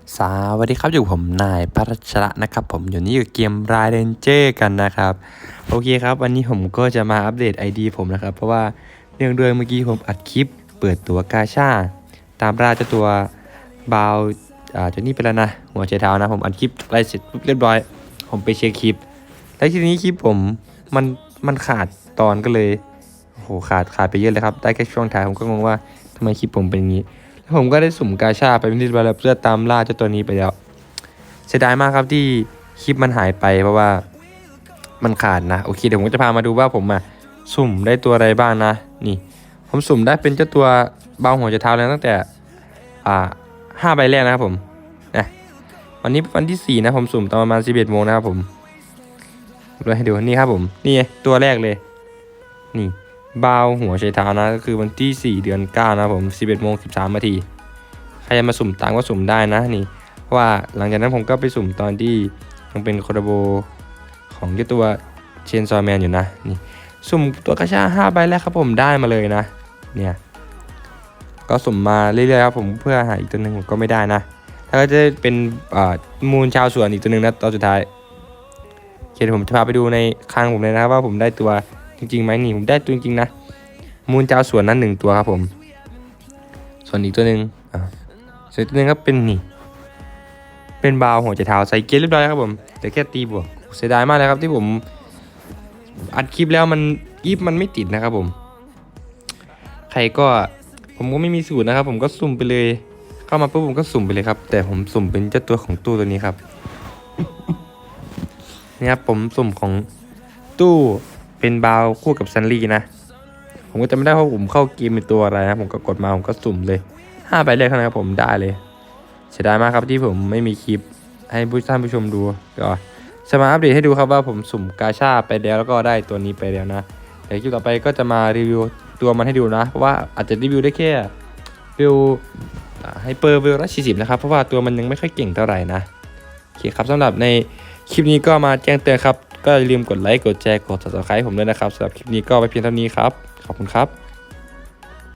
สวัสดีครับอยู่ผมนายพัชระนะครับ ผมอยู่นี่อยู่เกมรายเรนเจอร์กันนะครับโอเคครับ วันนี้ผมก็จะมาอัปเดต ID ผมนะครับ เพราะว่าเนื่องด้วยเมื่อกี้ผมอัดคลิป เปิดตัวกาชาตามราเจ้าตัวบาวอ่าจานี่ไปแล้วนะ หัวใจเท้านะ ผมอัดคลิปอะไรเสร็จปุ๊บเรียบร้อย ผมไปเช็คคลิป แล้วทีนี้คลิปผมมันมันขาดตอนก็เลยโหขาดขาดไปเยอะเลยครับได้แค่ช่วงท้ายผมก็งงว่าทำไมคลิปผมเป็นอย่างนี้ ผมก็ได้สุ่มกาชาไปเป็นที่เรียบร้อยแล้วเพื่อตามล่าเจ้าตัวนี้ไปแล้วเสียดายมากครับที่คลิปมันหายไปเพราะว่ามันขาดนะโอเคเดี๋ยวผมจะพามาดูว่าผมอะสุ่มได้ตัวอะไรบ้างนะนี่ ผมสุ่มได้เป็นเจ้าตัวเบาหัวจะเท้าแล้วตั้งแต่อ่าห้าใบแรกนะครับผมนะวันนี้วันที่สี่นะผมสุ่มตอนประมาณสิบเอ็ดโมงนะครับผมเลยให้ดูนี่ครับผมนี่ตัวแรกเลย นี่ บาวหัวไชเท้านะก็คือวันที่ 4 เดือน9นะครับผม11โมง13นาทีใครจะมาสุ่มตังก็สุ่มได้นะนี่ว่าหลังจากนั้นผมก็ไปสุ่มตอนที่ยังเป็นโคดโบของเจ้าตัวเชนซอแมนอยู่นะนี่สุ่มตัวกระชา5ใบแรกครับผมได้มาเลยนะเนี่ยก็สุ่มมาเรื่อยๆครับผมเพื่อหาอีกตัวหนึ่งผมก็ไม่ได้นะแล้วก็จะเป็นมูลชาวสวนอีกตัวหนึ่งนะตอนสุดท้ายเคเดี๋ยวผมจะพาไปดูในคลังผมเลยนะครับว่าผมได้ตัว จริงๆไหมนี่ผมได้ตัวจริงๆนะ มูลเจ้าสวนนั้นหนึ่งตัวครับผม ส่วนอีกตัวหนึ่งอ่าส่วนอีกตัวหนึ่งครับเป็นนี่ เป็นบาวหัวใจเท้าใส่เกียร์เรียบร้อยแล้วครับผมแต่แค่ตีบวกเสียดายมากเลยครับที่ผมอัดคลิปแล้วมันยิบมันไม่ติดนะครับผม ใครก็ผมก็ไม่มีสูตรนะครับ ผมก็สุ่มไปเลย เข้ามาปุ๊บผมก็สุ่มไปเลยครับ แต่ผมสุ่มเป็นเจ้าตัวของตู้ตัวนี้ครับนี่ครับผมสุ่มของตู้ เป็นบาวคู่กับซันลี่นะ ผมก็จะไม่ได้ว่าะผมเข้าเกมเป็นตัวอะไรนะผมก็กดมาผมก็สุ่มเลยห้าใบแรกเท่านั้นครับผมได้เลยเสียดายมากครับที่ผมไม่มีคลิปให้ผู้ท่านผู้ชมดูก็จะมาอัปเดตให้ดูครับว่าผมสุ่มกาชาไปแล้วแล้วก็ได้ตัวนี้ไปแล้วนะเดี๋ยวคลิปต่อไปก็จะมารีวิวตัวมันให้ดูนะเพราะว่าอาจจะรีวิวได้แค่วิวไฮเปอร์วิวละสี่สิบนะครับเพราะว่าตัวมันยังไม่ค่อยเก่งเท่าไหร่นะโอเคครับสำหรับในคลิปนี้ก็มาแจ้งเตือนครับ ก็อย่าลืมกดไลค์กดแชร์กด subscribe ผมด้วยนะครับสำหรับคลิปนี้ก็ไปเพียงเท่านี้ครับ ขอบคุณครับ